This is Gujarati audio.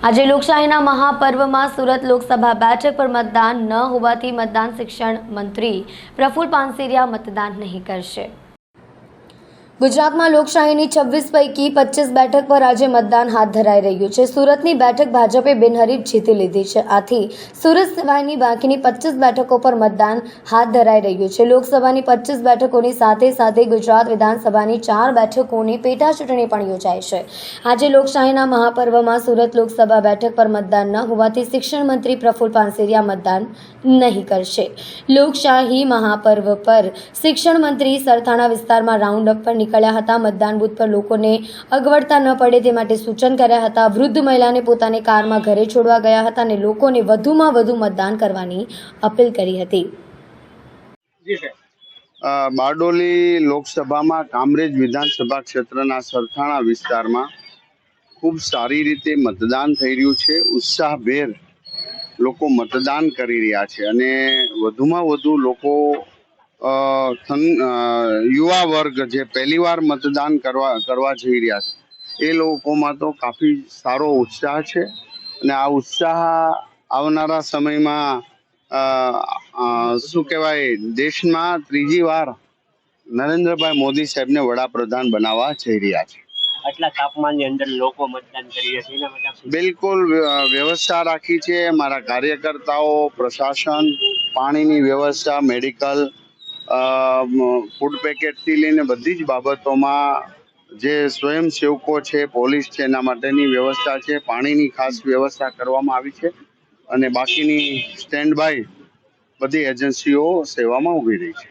આજે લોકશાહીના મહાપર્વમાં સુરત લોકસભા બેઠક પર મતદાન ન હોવાથી મતદાન શિક્ષણ મંત્રી પ્રફુલ પાનસેરિયા મતદાન નહીં કરશે. ગુજરાતમાં લોકશાહીની છવ્વીસ પૈકી પચીસ બેઠક પર આજે મતદાન હાથ ધરાઈ રહ્યું છે. સુરતની બેઠક ભાજપે બિનહરીફ જીતી લીધી છે. આથી સુરત સિવાયની બાકીની પચીસ બેઠકો પર મતદાન હાથ ધરાઈ રહ્યું છે. લોકસભાની પચીસ બેઠકોની સાથે સાથે ગુજરાત વિધાનસભાની ચાર બેઠકોની પેટા ચૂંટણી પણ યોજાય છે. આજે લોકશાહીના મહાપર્વમાં સુરત લોકસભા બેઠક પર મતદાન ન હોવાથી શિક્ષણ મંત્રી પ્રફુલ પાનસેરિયા મતદાન નહીં કરશે. લોકશાહી મહાપર્વ પર શિક્ષણ મંત્રી સરથાણા વિસ્તારમાં રાઉન્ડ અપ પર નીકળ્યા હતા. મતદાન બૂથ પર લોકોને અગવડતા ન પડે તે માટે સૂચન કર્યા હતા. વૃદ્ધ મહિલાને પોતાની કારમાં ઘરે છોડવા ગયા હતા અને લોકોને વધુમાં વધુ મતદાન કરવાની અપીલ કરી હતી. બારડોલી લોકસભામાં કામરેજ વિધાનસભા ક્ષેત્રના સરથાણા વિસ્તારમાં ખૂબ સારી રીતે મતદાન થઈ રહ્યું છે. ઉત્સાહભેર લોકો મતદાન કરી રહ્યા છે અને વધુમાં વધુ લોકો યુવા વર્ગ જે પહેલીવાર મતદાન કરવા કરવા જઈ રહ્યા છે એ લોકોમાં તો કાફી સારો ઉત્સાહ છે અને આ ઉત્સાહ આવનારા સમયમાં શું કહેવાય દેશમાં ત્રીજી વાર નરેન્દ્રભાઈ મોદી સાહેબને વડાપ્રધાન બનાવવા જઈ રહ્યા છે. આટલા તાપમાનની અંદર લોકો મતદાન કરી રહ્યા છે એના માટે આપ શું બિલકુલ વ્યવસ્થા રાખી છે મારા કાર્યકર્તાઓ પ્રશાસન પાણીની વ્યવસ્થા મેડિકલ ફૂડ પેકેટથી લઈને બધી જ બાબતોમાં જે સ્વયંસેવકો છે, પોલીસ છે, એના માટેની વ્યવસ્થા છે, પાણીની ખાસ વ્યવસ્થા કરવામાં આવી છે અને બાકીની સ્ટેન્ડ બાય બધી એજન્સીઓ સેવામાં ઊભી રહી છે.